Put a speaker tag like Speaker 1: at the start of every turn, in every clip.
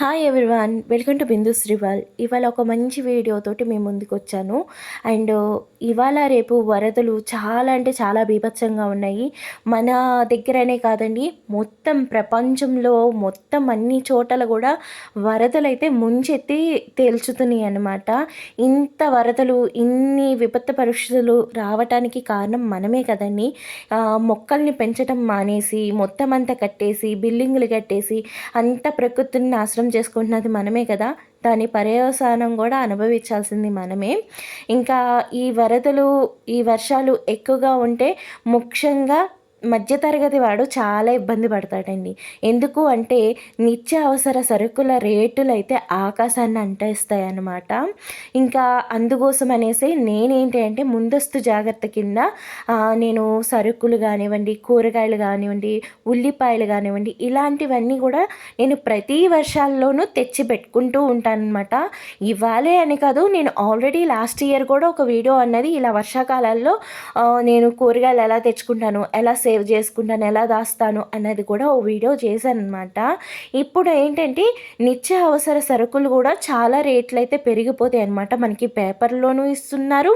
Speaker 1: hi everyone welcome to Bindu Shrival ఇవాళ ఒక మంచి వీడియోతోటి మేము ముందుకు వచ్చాను అండ్ uh, ఇవాళ రేపు వరదలు చాలా అంటే చాలా బీభత్సంగా ఉన్నాయి మన దగ్గరనే కాదండి మొత్తం ప్రపంచంలో మొత్తం అన్ని చోటల కూడా వరదలు అయితే ముంచెత్తి తేల్చుతున్నాయి అన్నమాట ఇంత వరదలు ఇన్ని విపత్తు పరిస్థితులు రావటానికి కారణం మనమే కదండి మొక్కల్ని పెంచడం మానేసి మొత్తం అంతా కట్టేసి బిల్డింగ్లు కట్టేసి అంత ప్రకృతిని నాశనం నష్టం చేసుకుంటున్నది మనమే కదా దాని పర్యవసానం కూడా అనుభవించాల్సింది మనమే ఇంకా ఈ వరదలు ఈ వర్షాలు ఎక్కువగా ఉంటే ముఖ్యంగా మధ్యతరగతి వాడు చాలా ఇబ్బంది పడతాడండి ఎందుకు అంటే నిత్య అవసర సరుకుల రేటులు అయితే ఆకాశాన్ని అంటేస్తాయి అన్నమాట ఇంకా అందుకోసం అనేసి నేనేంటి అంటే ముందస్తు జాగ్రత్త కింద నేను సరుకులు కానివ్వండి కూరగాయలు కానివ్వండి ఉల్లిపాయలు కానివ్వండి ఇలాంటివన్నీ కూడా నేను ప్రతి వర్షాల్లోనూ తెచ్చి పెట్టుకుంటూ ఉంటానన్నమాట ఇవ్వాలి అని కాదు నేను ఆల్రెడీ లాస్ట్ ఇయర్ కూడా ఒక వీడియో అన్నది ఇలా వర్షాకాలాల్లో నేను కూరగాయలు ఎలా తెచ్చుకుంటాను ఎలా సేవ్ సేవ్ చేసుకుంటాను ఎలా దాస్తాను అనేది కూడా ఓ వీడియో చేశాను అనమాట ఇప్పుడు ఏంటంటే నిత్య అవసర సరుకులు కూడా చాలా రేట్లు అయితే పెరిగిపోతాయి అనమాట మనకి పేపర్లోనూ ఇస్తున్నారు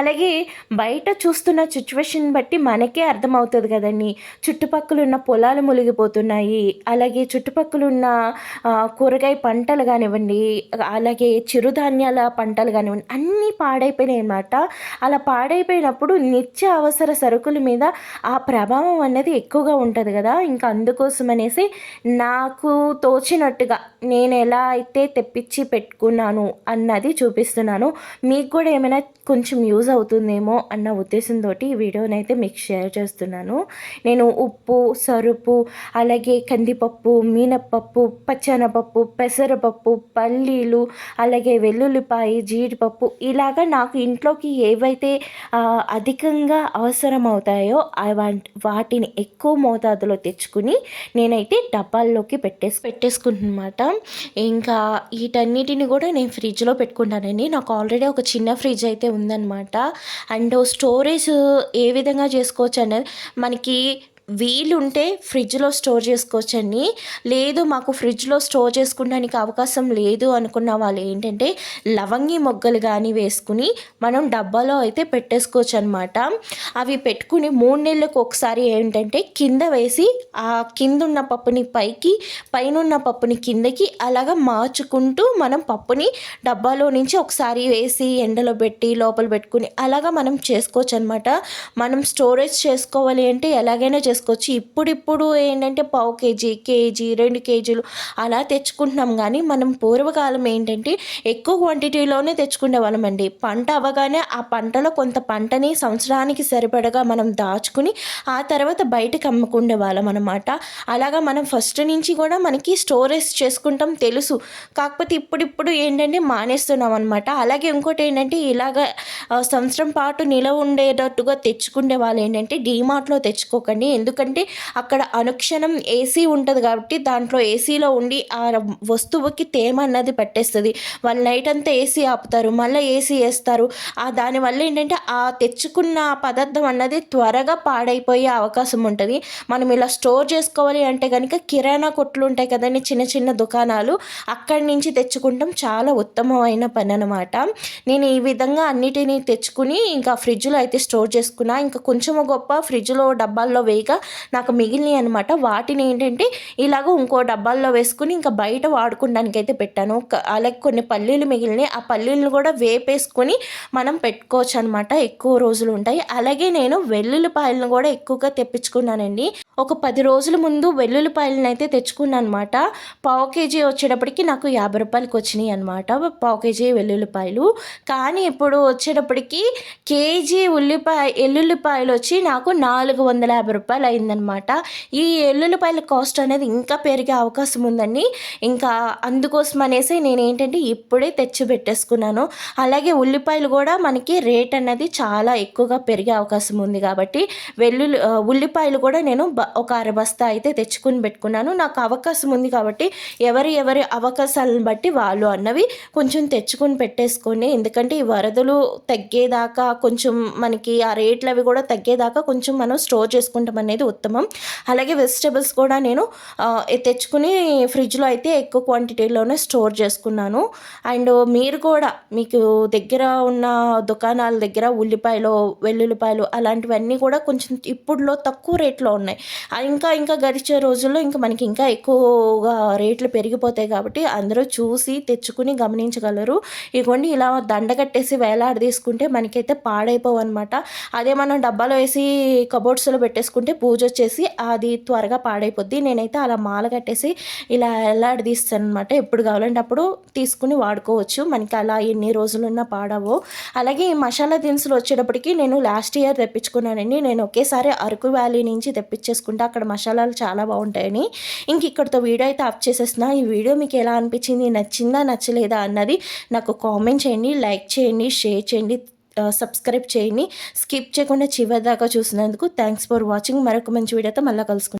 Speaker 1: అలాగే బయట చూస్తున్న సిచ్యువేషన్ బట్టి మనకే అర్థమవుతుంది కదండి చుట్టుపక్కల ఉన్న పొలాలు మునిగిపోతున్నాయి అలాగే చుట్టుపక్కల ఉన్న కూరగాయ పంటలు కానివ్వండి అలాగే చిరుధాన్యాల పంటలు కానివ్వండి అన్నీ పాడైపోయినాయి అనమాట అలా పాడైపోయినప్పుడు నిత్య అవసర సరుకుల మీద ఆ ప్రభావం ప్రభావం అనేది ఎక్కువగా ఉంటుంది కదా ఇంకా అందుకోసం అనేసి నాకు తోచినట్టుగా నేను ఎలా అయితే తెప్పించి పెట్టుకున్నాను అన్నది చూపిస్తున్నాను మీకు కూడా ఏమైనా కొంచెం యూజ్ అవుతుందేమో అన్న ఉద్దేశంతో ఈ వీడియోని అయితే మీకు షేర్ చేస్తున్నాను నేను ఉప్పు సరుపు అలాగే కందిపప్పు మీనపప్పు పచ్చనపప్పు పెసరపప్పు పల్లీలు అలాగే వెల్లుల్లిపాయ జీడిపప్పు ఇలాగా నాకు ఇంట్లోకి ఏవైతే అధికంగా అవసరం అవుతాయో వాటిని ఎక్కువ మోతాదులో తెచ్చుకుని నేనైతే డబ్బాల్లోకి పెట్టేసి పెట్టేసుకుంటున్నమాట ఇంకా వీటన్నిటిని కూడా నేను ఫ్రిడ్జ్లో పెట్టుకుంటానండి నాకు ఆల్రెడీ ఒక చిన్న ఫ్రిడ్జ్ అయితే ఉందన్నమాట అండ్ స్టోరేజ్ ఏ విధంగా చేసుకోవచ్చు అనేది మనకి వీలుంటే ఫ్రిడ్జ్లో స్టోర్ చేసుకోవచ్చండి లేదు మాకు ఫ్రిడ్జ్లో స్టోర్ చేసుకోవడానికి అవకాశం లేదు అనుకున్న వాళ్ళు ఏంటంటే లవంగి మొగ్గలు కానీ వేసుకుని మనం డబ్బాలో అయితే పెట్టేసుకోవచ్చు అనమాట అవి పెట్టుకుని మూడు నెలలకు ఒకసారి ఏంటంటే కింద వేసి ఆ కింద ఉన్న పప్పుని పైకి పైన ఉన్న పప్పుని కిందకి అలాగా మార్చుకుంటూ మనం పప్పుని డబ్బాలో నుంచి ఒకసారి వేసి ఎండలో పెట్టి లోపల పెట్టుకుని అలాగా మనం చేసుకోవచ్చు అనమాట మనం స్టోరేజ్ చేసుకోవాలి అంటే ఎలాగైనా చేసుకోవచ్చు ఇప్పుడిప్పుడు ఏంటంటే పావు కేజీ కేజీ రెండు కేజీలు అలా తెచ్చుకుంటున్నాం కానీ మనం పూర్వకాలం ఏంటంటే ఎక్కువ క్వాంటిటీలోనే తెచ్చుకునే వాళ్ళమండి పంట అవ్వగానే ఆ పంటలో కొంత పంటని సంవత్సరానికి సరిపడగా మనం దాచుకుని ఆ తర్వాత బయటకు అమ్ముకునే వాళ్ళం అనమాట అలాగా మనం ఫస్ట్ నుంచి కూడా మనకి స్టోరేజ్ చేసుకుంటాం తెలుసు కాకపోతే ఇప్పుడిప్పుడు ఏంటంటే మానేస్తున్నాం అనమాట అలాగే ఇంకోటి ఏంటంటే ఇలాగ సంవత్సరం పాటు నిలవ ఉండేటట్టుగా తెచ్చుకునే వాళ్ళు ఏంటంటే డీమార్ట్లో తెచ్చుకోకండి ఎందుకంటే అక్కడ అనుక్షణం ఏసీ ఉంటుంది కాబట్టి దాంట్లో ఏసీలో ఉండి ఆ వస్తువుకి తేమ అన్నది పట్టేస్తుంది వాళ్ళు నైట్ అంతా ఏసీ ఆపుతారు మళ్ళీ ఏసీ వేస్తారు ఆ దానివల్ల ఏంటంటే ఆ తెచ్చుకున్న పదార్థం అన్నది త్వరగా పాడైపోయే అవకాశం ఉంటుంది మనం ఇలా స్టోర్ చేసుకోవాలి అంటే కనుక కిరాణా కొట్లు ఉంటాయి కదండి చిన్న చిన్న దుకాణాలు అక్కడి నుంచి తెచ్చుకుంటాం చాలా ఉత్తమమైన పని అనమాట నేను ఈ విధంగా అన్నిటినీ తెచ్చుకుని ఇంకా ఫ్రిడ్జ్లో అయితే స్టోర్ చేసుకున్నా ఇంకా కొంచెం గొప్ప ఫ్రిడ్జ్లో డబ్బాల్లో వేయక ఇంకా నాకు మిగిలినవి అనమాట వాటిని ఏంటంటే ఇలాగ ఇంకో డబ్బాల్లో వేసుకుని ఇంకా బయట వాడుకోవడానికి అయితే పెట్టాను అలాగే కొన్ని పల్లీలు మిగిలినాయి ఆ పల్లీలను కూడా వేపేసుకొని మనం పెట్టుకోవచ్చు అనమాట ఎక్కువ రోజులు ఉంటాయి అలాగే నేను వెల్లుల్లిపాయలను కూడా ఎక్కువగా తెప్పించుకున్నానండి ఒక పది రోజుల ముందు వెల్లుల్లిపాయలను అయితే తెచ్చుకున్నాను అనమాట పావు కేజీ వచ్చేటప్పటికి నాకు యాభై రూపాయలకి వచ్చినాయి అనమాట పావు కేజీ వెల్లుల్లిపాయలు కానీ ఇప్పుడు వచ్చేటప్పటికి కేజీ ఉల్లిపాయ వెల్లుల్లిపాయలు వచ్చి నాకు నాలుగు వందల యాభై రూపాయలు రూపాయలు అయిందనమాట ఈ ఎల్లుల్లిపాయల కాస్ట్ అనేది ఇంకా పెరిగే అవకాశం ఉందండి ఇంకా అందుకోసం అనేసి నేను ఏంటంటే ఇప్పుడే తెచ్చి పెట్టేసుకున్నాను అలాగే ఉల్లిపాయలు కూడా మనకి రేట్ అనేది చాలా ఎక్కువగా పెరిగే అవకాశం ఉంది కాబట్టి వెల్లుల్లి ఉల్లిపాయలు కూడా నేను ఒక అరబస్తా అయితే తెచ్చుకుని పెట్టుకున్నాను నాకు అవకాశం ఉంది కాబట్టి ఎవరి ఎవరి అవకాశాలను బట్టి వాళ్ళు అన్నవి కొంచెం తెచ్చుకుని పెట్టేసుకోండి ఎందుకంటే ఈ వరదలు తగ్గేదాకా కొంచెం మనకి ఆ రేట్లు అవి కూడా తగ్గేదాకా కొంచెం మనం స్టోర్ చేసుకుంటాం అనేది ఉత్తమం అలాగే వెజిటేబుల్స్ కూడా నేను తెచ్చుకుని ఫ్రిడ్జ్లో అయితే ఎక్కువ క్వాంటిటీలోనే స్టోర్ చేసుకున్నాను అండ్ మీరు కూడా మీకు దగ్గర ఉన్న దుకాణాల దగ్గర ఉల్లిపాయలు వెల్లుల్లిపాయలు అలాంటివన్నీ కూడా కొంచెం ఇప్పుడులో తక్కువ రేట్లో ఉన్నాయి ఇంకా ఇంకా గడిచే రోజుల్లో ఇంకా మనకి ఇంకా ఎక్కువగా రేట్లు పెరిగిపోతాయి కాబట్టి అందరూ చూసి తెచ్చుకుని గమనించగలరు ఇవ్వండి ఇలా దండగట్టేసి వేలాడ తీసుకుంటే మనకైతే పాడైపోవన్నమాట అదే మనం డబ్బాలో వేసి కబోర్డ్స్లో పెట్టేసుకుంటే పూజ వచ్చేసి అది త్వరగా పాడైపోద్ది నేనైతే అలా మాల కట్టేసి ఇలా ఎలాడదీస్తాను అనమాట ఎప్పుడు కావాలంటే అప్పుడు తీసుకుని వాడుకోవచ్చు మనకి అలా ఎన్ని రోజులున్నా పాడవో అలాగే ఈ మసాలా దినుసులు వచ్చేటప్పటికి నేను లాస్ట్ ఇయర్ తెప్పించుకున్నానండి నేను ఒకేసారి అరకు వ్యాలీ నుంచి తెప్పించేసుకుంటే అక్కడ మసాలాలు చాలా బాగుంటాయని ఇంక ఇక్కడితో వీడియో అయితే ఆఫ్ చేసేసిన ఈ వీడియో మీకు ఎలా అనిపించింది నచ్చిందా నచ్చలేదా అన్నది నాకు కామెంట్ చేయండి లైక్ చేయండి షేర్ చేయండి సబ్స్క్రైబ్ చేయని స్కిప్ చేయకుండా చివరిదాకా చూసినందుకు థ్యాంక్స్ ఫర్ వాచింగ్ మరొక మంచి వీడియోతో మళ్ళీ కలుసుకుంటాం